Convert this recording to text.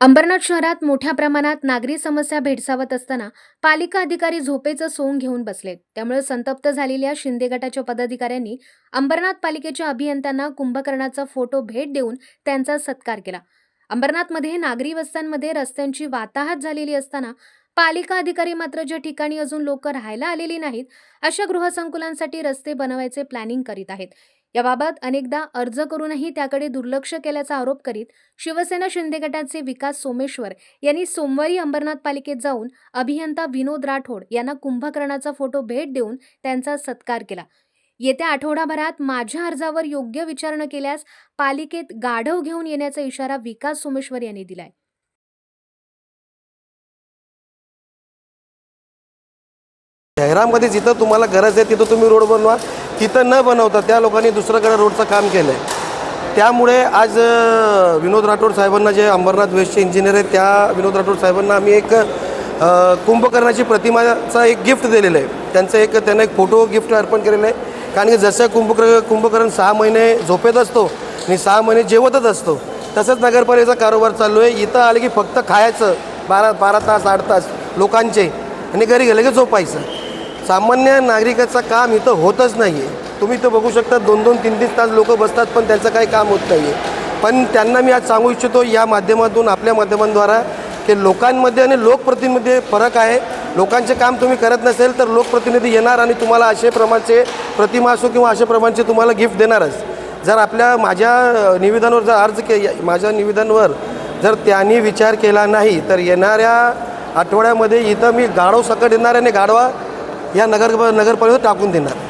अंबरनाथ शहरात मोठ्या प्रमाणात नागरी समस्या भेडसावत असताना पालिका अधिकारी झोपेचं सोंग घेऊन बसलेत. त्यामुळे संतप्त झालेल्या शिंदे गटाच्या पदाधिकाऱ्यांनी अंबरनाथ पालिकेच्या अभियंत्यांना कुंभकर्णाचा फोटो भेट देऊन त्यांचा सत्कार केला. अंबरनाथमध्ये नागरी वस्त्यांमध्ये रस्त्यांची वाताहत झालेली असताना पालिका अधिकारी मात्र ज्या ठिकाणी अजून लोक राहायला आलेली नाहीत अशा गृहसंकुलांसाठी रस्ते बनवायचे प्लॅनिंग करीत आहेत. याबाबत अनेकदा अर्ज करूनही त्याकडे दुर्लक्ष केल्याचा आरोप करीत शिवसेना शिंदे गटाचे विकास सोमेश्वर यांनी सोमवारी अंबरनाथ पालिकेत जाऊन अभियंता विनोद राठोड यांना कुंभकर्णाचा फोटो भेट देऊन त्यांचा सत्कार केला. येत्या आठवडाभरात माझ्या अर्जावर योग्य विचार न केल्यास पालिकेत गाढव घेऊन येण्याचा इशारा विकास सोमेश्वर यांनी दिलाय. शहरामध्ये जिथं तुम्हाला गरज आहे तिथं तुम्ही रोड बनवा. तिथं न बनवता त्या लोकांनी दुसऱ्याकडे रोडचं काम केलं आहे त्यामुळे आज विनोद राठोड साहेबांना जे अंबरनाथ वेस्टचे इंजिनियर आहेत त्या विनोद राठोड साहेबांना आम्ही एक कुंभकर्णाची प्रतिमाचा एक गिफ्ट दिलेलं आहे. त्यांचं एक त्यांना एक फोटो गिफ्ट अर्पण केलेलं आहे. कारण की जसं कुंभकर कुंभकर्ण सहा महिने झोपेत असतो आणि सहा महिने जेवतच असतो तसंच नगरपालिकेचा कारोबार चालू आहे. इथं आलं की फक्त खायचं बारा बारा तास आठ तास लोकांचे आणि घरी गेलं की झोपायचं. सामान्य नागरिकाचं काम इथं होतच नाही आहे तुम्ही इथं बघू शकता दोन दोन तीन तीन तास लोक बसतात पण त्यांचं काही काम होत नाही आहे पण त्यांना मी आज सांगू इच्छितो या माध्यमातून आपल्या माध्यमांद्वारा की लोकांमध्ये आणि लोकप्रतिनिधी फरक आहे. लोकांचे काम तुम्ही करत नसेल तर लोकप्रतिनिधी येणार आणि तुम्हाला असे प्रमाणचे प्रतिमा असो किंवा अशा प्रमाणचे तुम्हाला गिफ्ट देणारच. जर आपल्या माझ्या निवेदनावर जर अर्ज के माझ्या निवेदनवर जर त्यांनी विचार केला नाही तर येणाऱ्या आठवड्यामध्ये इथं मी गाढव सकट येणार आणि गाढवा या नगर नगरपालिकेत टाकून देणार.